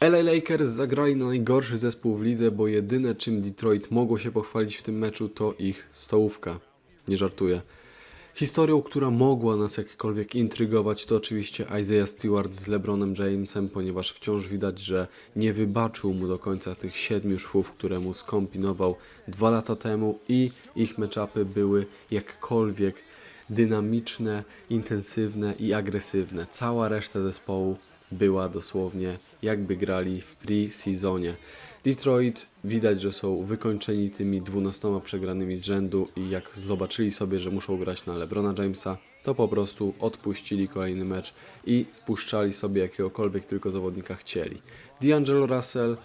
LA Lakers zagrali na najgorszy zespół w lidze, bo jedyne czym Detroit mogło się pochwalić w tym meczu to ich stołówka. Nie żartuję. Historią, która mogła nas jakkolwiek intrygować, to oczywiście Isaiah Stewart z LeBronem Jamesem, ponieważ wciąż widać, że nie wybaczył mu do końca tych siedmiu szwów, które mu skombinował dwa lata temu i ich meczapy były jakkolwiek dynamiczne, intensywne i agresywne. Cała reszta zespołu była dosłownie jakby grali w pre-seasonie. Detroit widać, że są wykończeni tymi 12 przegranymi z rzędu i jak zobaczyli sobie, że muszą grać na LeBrona Jamesa, to po prostu odpuścili kolejny mecz i wpuszczali sobie jakiegokolwiek tylko zawodnika chcieli. D'Angelo Russell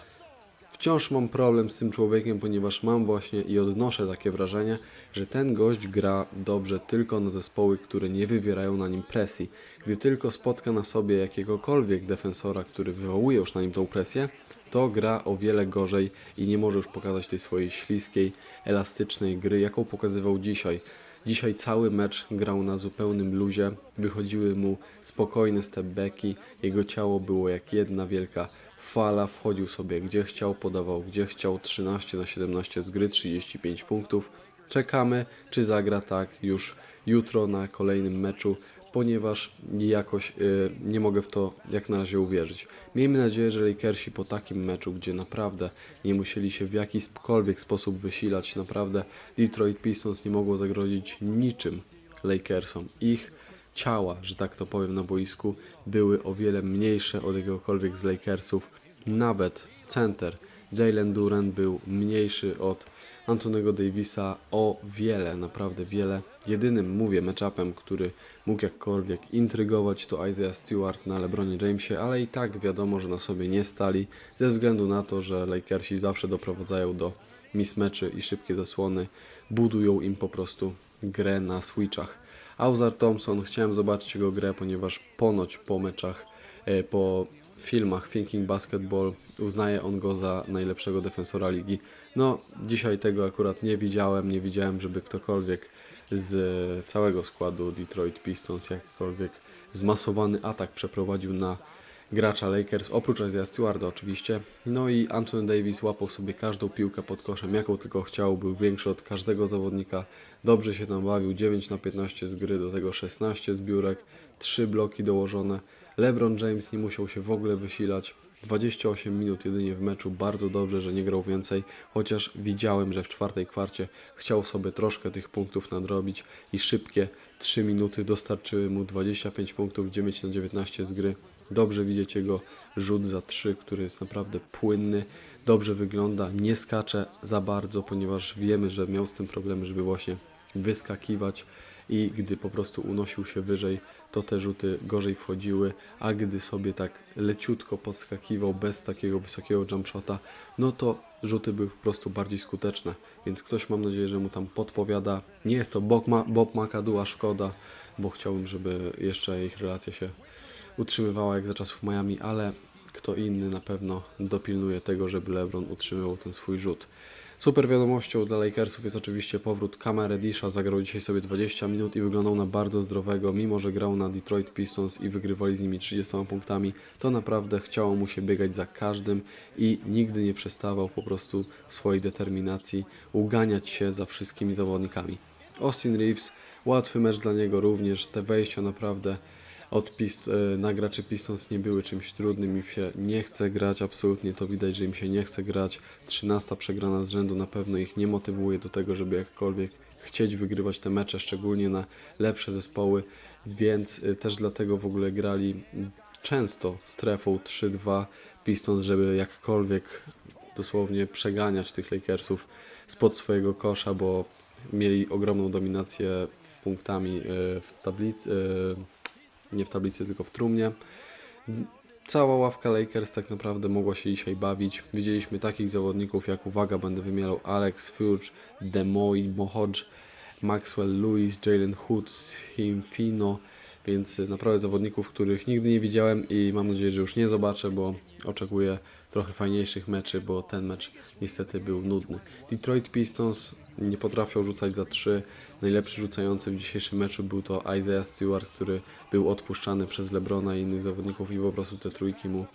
Wciąż mam problem z tym człowiekiem, ponieważ mam właśnie i odnoszę takie wrażenie, że ten gość gra dobrze tylko na zespoły, które nie wywierają na nim presji. Gdy tylko spotka na sobie jakiegokolwiek defensora, który wywołuje już na nim tą presję, to gra o wiele gorzej i nie może już pokazać tej swojej śliskiej, elastycznej gry, jaką pokazywał dzisiaj. Dzisiaj cały mecz grał na zupełnym luzie, wychodziły mu spokojne stepbacki, jego ciało było jak jedna wielka fala, wchodził sobie gdzie chciał, podawał gdzie chciał, 13 na 17 z gry, 35 punktów. Czekamy, czy zagra tak już jutro na kolejnym meczu, ponieważ jakoś y, nie mogę w to jak na razie uwierzyć. Miejmy nadzieję, że Lakersi po takim meczu, gdzie naprawdę nie musieli się w jakikolwiek sposób wysilać, naprawdę Detroit Pistons nie mogło zagrozić niczym Lakersom. Ich ciała, że tak to powiem na boisku, były o wiele mniejsze od jakiegokolwiek z Lakersów. Nawet center Jalen Duran był mniejszy od Antonego Davisa o wiele, naprawdę wiele. Jedynym, mówię, matchupem, który mógł jakkolwiek intrygować to Isaiah Stewart na LeBronie Jamesie, ale i tak wiadomo, że na sobie nie stali, ze względu na to, że Lakersi zawsze doprowadzają do mismeczy i szybkie zasłony, budują im po prostu grę na switchach. Auzar Thompson, chciałem zobaczyć jego grę, ponieważ ponoć po meczach, e, po filmach Thinking Basketball uznaje on go za najlepszego defensora ligi. No, dzisiaj tego akurat nie widziałem, nie widziałem, żeby ktokolwiek z całego składu Detroit Pistons jakkolwiek zmasowany atak przeprowadził na gracza Lakers, oprócz Isaiah Stewarda oczywiście. No i Anthony Davis łapał sobie każdą piłkę pod koszem, jaką tylko chciał, był większy od każdego zawodnika. Dobrze się tam bawił, 9 na 15 z gry, do tego 16 zbiórek, 3 bloki dołożone. LeBron James nie musiał się w ogóle wysilać. 28 minut jedynie w meczu, bardzo dobrze, że nie grał więcej, chociaż widziałem, że w czwartej kwarcie chciał sobie troszkę tych punktów nadrobić i szybkie 3 minuty. Dostarczyły mu 25 punktów, 9 na 19 z gry. Dobrze widzieć jego rzut za 3, który jest naprawdę płynny, dobrze wygląda, nie skacze za bardzo, ponieważ wiemy, że miał z tym problemy, żeby właśnie wyskakiwać i gdy po prostu unosił się wyżej, to te rzuty gorzej wchodziły, a gdy sobie tak leciutko podskakiwał bez takiego wysokiego jumpshota, no to rzuty były po prostu bardziej skuteczne, więc ktoś mam nadzieję, że mu tam podpowiada. Nie jest to Bob, Ma Bob McAdoo, szkoda, bo chciałbym, żeby jeszcze ich relacja się utrzymywała jak za czasów Miami, ale kto inny na pewno dopilnuje tego, żeby LeBron utrzymywał ten swój rzut. Super wiadomością dla Lakersów jest oczywiście powrót Kama Reddisha. Zagrał dzisiaj sobie 20 minut i wyglądał na bardzo zdrowego, mimo że grał na Detroit Pistons i wygrywali z nimi 30 punktami, to naprawdę chciało mu się biegać za każdym i nigdy nie przestawał po prostu w swojej determinacji uganiać się za wszystkimi zawodnikami. Austin Reeves, łatwy mecz dla niego również, te wejścia naprawdę od pist, e, na graczy Pistons nie były czymś trudnym, im się nie chce grać, absolutnie to widać, że im się nie chce grać. 13 przegrana z rzędu na pewno ich nie motywuje do tego, żeby jakkolwiek chcieć wygrywać te mecze, szczególnie na lepsze zespoły, więc e, też dlatego w ogóle grali często strefą 3-2 Pistons, żeby jakkolwiek dosłownie przeganiać tych Lakersów spod swojego kosza, bo mieli ogromną dominację w punktami e, w tablicy, nie w tablicy, tylko w trumnie. Cała ławka Lakers tak naprawdę mogła się dzisiaj bawić. Widzieliśmy takich zawodników jak, uwaga, będę wymierał Alex Fuge, Demoy, Mohodge, Maxwell Lewis, Jalen Hood, Sim Fino, więc naprawdę zawodników, których nigdy nie widziałem i mam nadzieję, że już nie zobaczę, bo oczekuję trochę fajniejszych meczy, bo ten mecz niestety był nudny. Detroit Pistons nie potrafią rzucać za 3. Najlepszy rzucający w dzisiejszym meczu był to Isaiah Stewart, który był odpuszczany przez Lebrona i innych zawodników i po prostu te trójki mu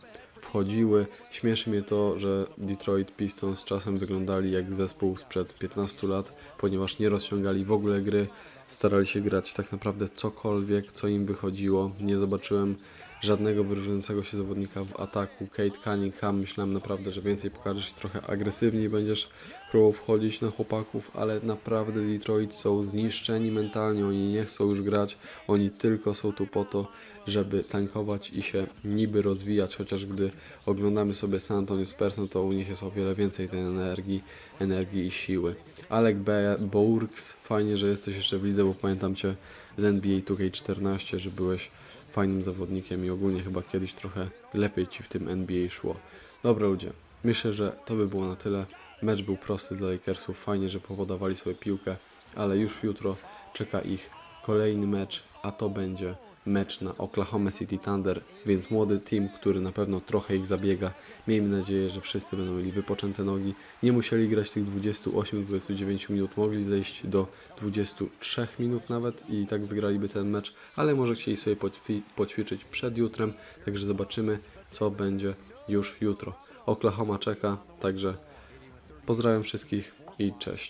wchodziły. Śmieszy mnie to, że Detroit Pistons czasem wyglądali jak zespół sprzed 15 lat, ponieważ nie rozciągali w ogóle gry, starali się grać tak naprawdę cokolwiek, co im wychodziło. Nie zobaczyłem żadnego wyróżniającego się zawodnika w ataku. Kate Cunningham, myślałem naprawdę, że więcej pokażesz i trochę agresywniej będziesz próbował wchodzić na chłopaków, ale naprawdę Detroit są zniszczeni mentalnie, oni nie chcą już grać, oni tylko są tu po to, żeby tankować i się niby rozwijać, chociaż gdy oglądamy sobie San Antonio Spurs, no to u nich jest o wiele więcej tej energii, energii i siły. Alec Bourks, fajnie, że jesteś jeszcze w lidze, bo pamiętam Cię z NBA 2K14, że byłeś fajnym zawodnikiem i ogólnie chyba kiedyś trochę lepiej Ci w tym NBA szło. Dobra ludzie, myślę, że to by było na tyle. Mecz był prosty dla Lakersów, fajnie, że powodowali sobie piłkę, ale już jutro czeka ich kolejny mecz, a to będzie mecz na Oklahoma City Thunder, więc młody team, który na pewno trochę ich zabiega. Miejmy nadzieję, że wszyscy będą mieli wypoczęte nogi. Nie musieli grać tych 28-29 minut, mogli zejść do 23 minut nawet i tak wygraliby ten mecz, ale może chcieli sobie poćwi- poćwiczyć przed jutrem, także zobaczymy, co będzie już jutro. Oklahoma czeka, także pozdrawiam wszystkich i cześć.